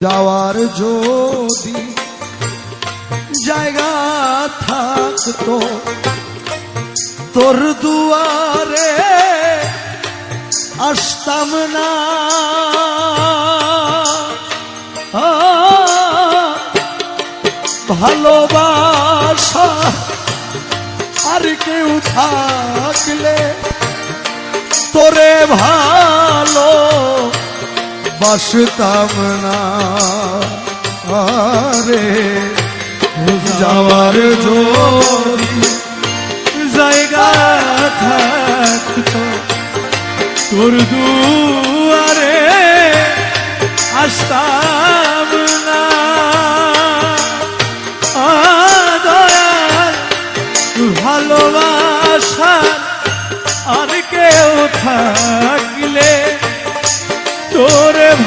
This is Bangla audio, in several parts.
যাওয়ার যদি জায়গা থাকতো তোর দুয়ারে আসতাম না। ভালোবাসা আর কেউ থাকলে তোরে ভালো বাসতাম না। আরে যাওয়ার জোরি জায়গা থাকতো। তোর আসতাম না। ভালোবাসা আর কেউ তোরে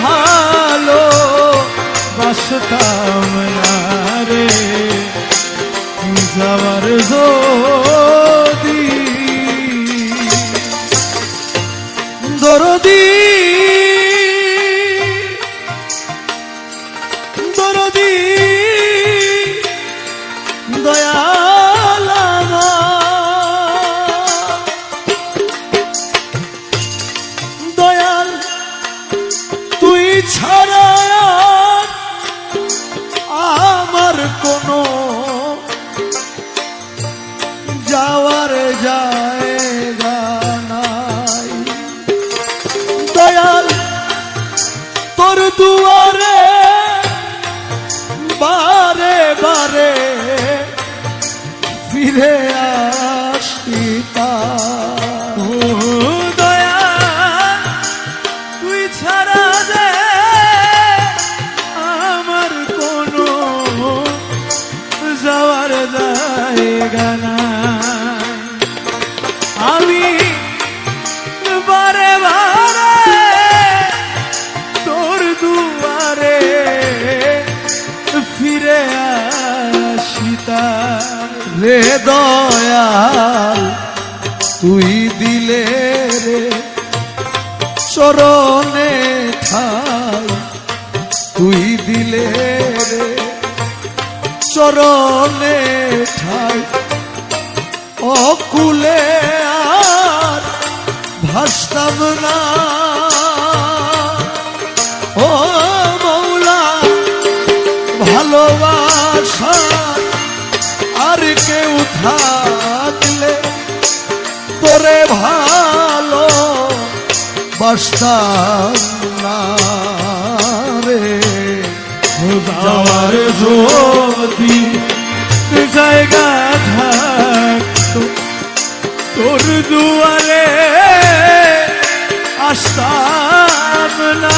ভালো বাসতাম না রে। যাওয়ার দরদি ফিরে রে দয়াল, তুই দিলে রে চরণে ঠাই। তুই দিলে রে চরণে ঠাই। অকুলে আর ভাসতাম না। বাসতাম না রে। যাওয়ার যদি জায়গা থাকতো তোর দুয়ারে আসতাম না।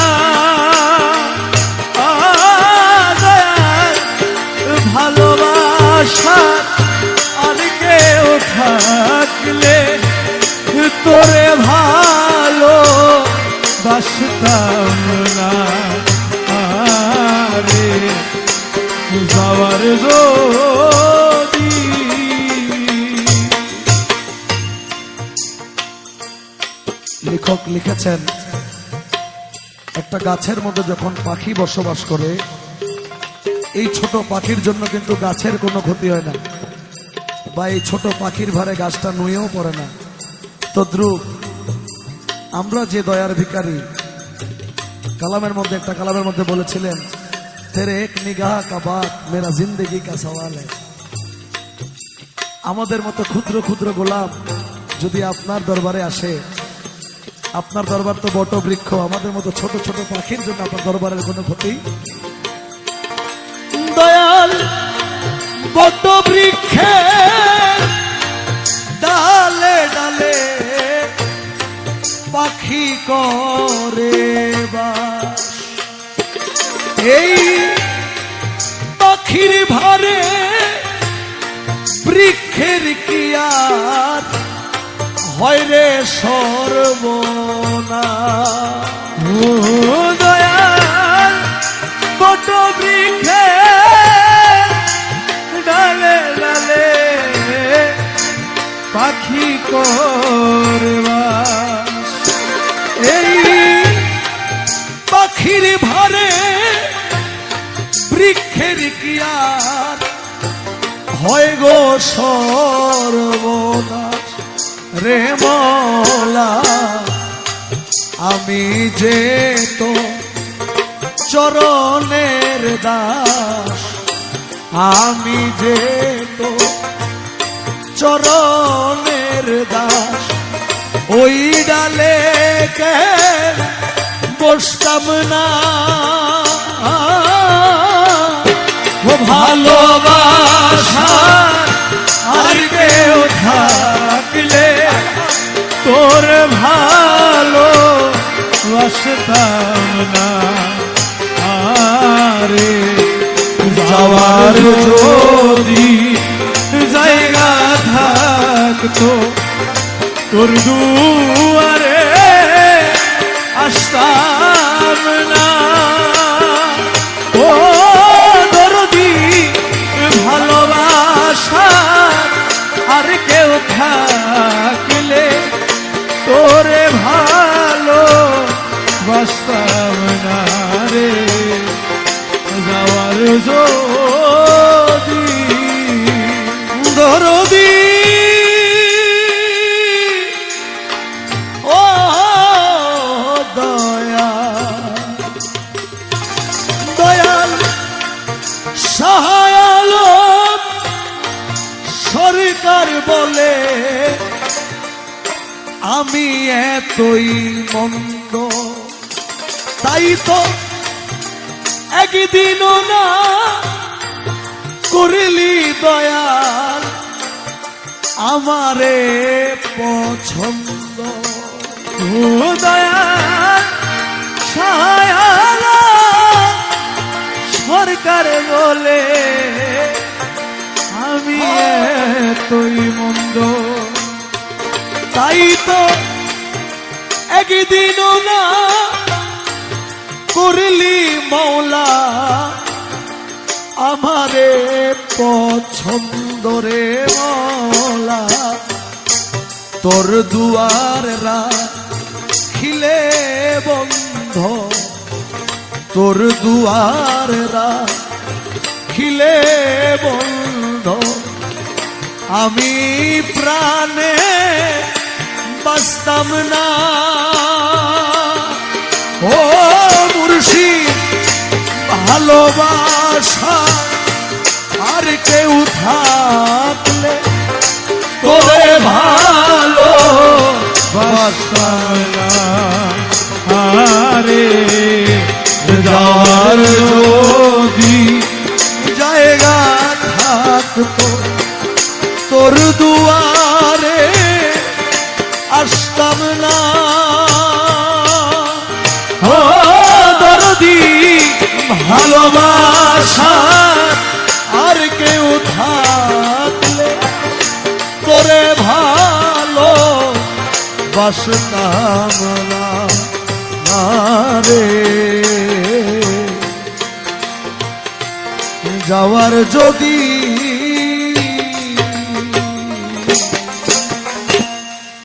লেখক লিখেছেন, একটা গাছের মধ্যে যখন পাখি বসবাস করে, এই ছোট পাখির জন্য কিন্তু গাছের কোনো ক্ষতি হয় না। বা এই ছোট পাখির ভারে গাছটা নুয়েও পড়ে না। তদ্রুপ, আমরা যে দয়ার ভিকারি কালামের মধ্যে, একটা কালামের মধ্যে বলেছিলেন, তেরে এক নিগাহ কা বাত, মেরা জিন্দগি কা সওয়াল আমাদের মতো ক্ষুদ্র ক্ষুদ্র গোলাপ যদি আপনার দরবারে আসে, আপনার দরবার তো বট বৃক্ষ, আমাদের মতো ছোট ছোট পাখির জন্য আপনার দরবারের কোনো ক্ষতি? দয়াল বট বৃক্ষে ডালে ডালে পাখি করে। এই পাখির ভারে বৃক্ষের কিয়ার হয় রে সর্বনা। দয়াল, বট বৃক্ষে ডালে ডালে পাখি করবা। এই পাখির ভারে দুঃখের কি আর হয় গো সর্বনাশ রে মলা। আমি যে তো চরণের দাস, আমি যে তো চরণের দাস। ওই ডালে কে বসতাম না? ভালোবাসা আর কেউ থাকলে তোর ভালো বাসতাম না। আরে যাওয়ার যদি জায়গা থাকতো, তোর দুয়ারে বাসতাম না রে যাওয়ার যদি দরদি। দয়া দয়াল সহায়াল সরকার বলে আমি এতই মন্দ তাই তো একদিনও না করিলি দয়াল আমারে পছন্দ। দয়া সরকার বলে আমি এতই মন্দ। তাই তো একদিনও না করলি মৌলা, আমারে পছন্দ রে মৌলা। তোর দুয়ার খিলে বন্ধ, তোর দুয়ার খিলে বন্ধ। আমি প্রাণে বাঁচতাম না। ভালোবাসা আর কেউ থাকলে তোরে ভালো বাসতাম ভালোবাসা আর কেউ থাকলে তোরে ভালো বাসতাম না রে। যাওয়ার যদি